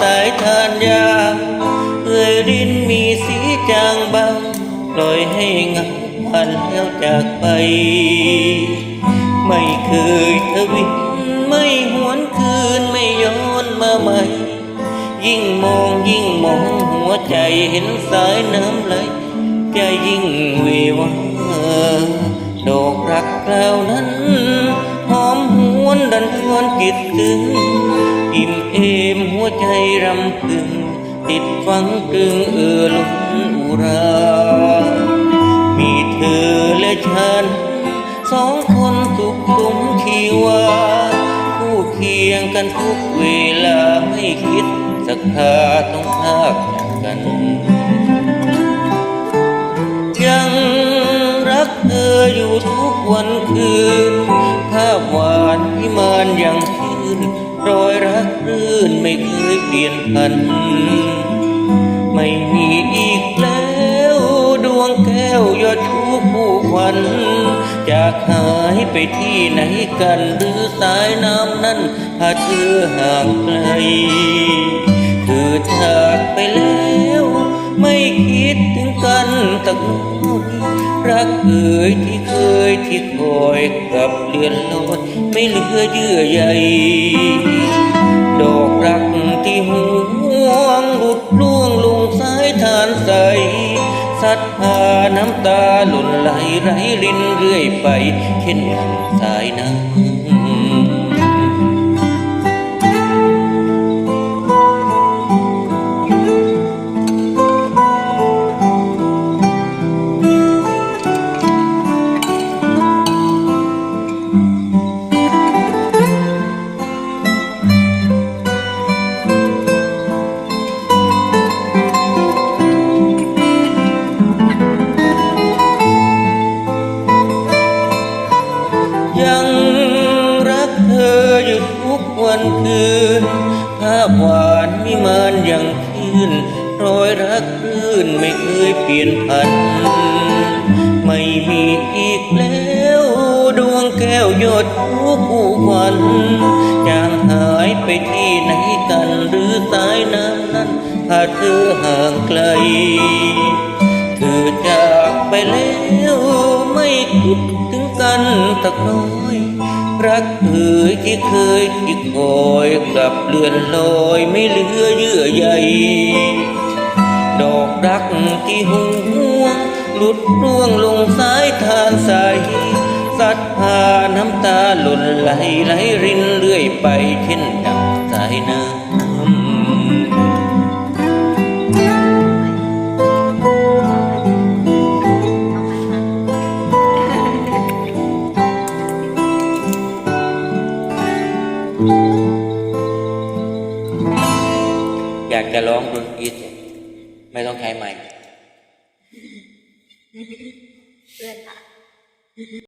สายทานยามเอ่ยรินมีสีจางบางปล่อยให้เงาผ่านแล้วจากไป ไม่เคยทวินไม่หวนคืนไม่ย้อนมาใหม่ ยิ่งมองยิ่งมองหัวใจเห็นสายน้ำไหลใจยิ่งวิวาดอกรักคราวนั้น หอมหวนดันชวนจิตถึง อิ่มเอมหัวใจรำพึง ติดฟังตรึงเอือล้นอุรา มีเธอและฉัน สองคนสุขสมชีวาคู่เคียงกันทุกเวลาไม่คิดสักคาต้องพากกัน ยังรักเธออยู่ทุกวันคืน ภาพหวานที่มานยัง รอยรักรื่นไม่เคยเปลี่ยนพัน ไม่มีอีกแล้วดวงแก้วยอดชูผู้ควันจากหายไปที่ไหนกันหรือสายน้ำนั้นพาเธอห่างไกลเธอจากไปแล้ว ไม่คิดถึงกันตักน้อย รักเอ่ยที่เคยที่คอยกลับเลือนลอยไม่เหลือเยื่อใยดอกรักที่หวงหุดล่วงลงสายทานใสสัดพาน้ำตาหล่นไหลไหลรินเรื่อยไปเช่นสายน้ำ วันคืน ภาพหวานมิมานยังคืนรอยรักรื่นไม่เคยเปลี่ยนพัน ไม่มีอีกแล้ว ดวงแก้วยอดผู้ผู้ควันจางหายไปที่ไหนกันหรือสายน้ำนั้นพาเธอห่างไกล เธอจากไปแล้วไม่คิดถึงกันสักน้อย รักเอ่ยที่เคยที่คอยกลับเลือนลอยไม่เหลือเยื่อใยดอกรักที่หวงหลุดร่วงลงสายทานใสสัดพาน้ำตาหล่นไหลไหลรินเรื่อยไปเช่นดังสายน้ำากจะร้องดนตรีสดไม่ต้องใช้ไมค์เพื่อนค่ะ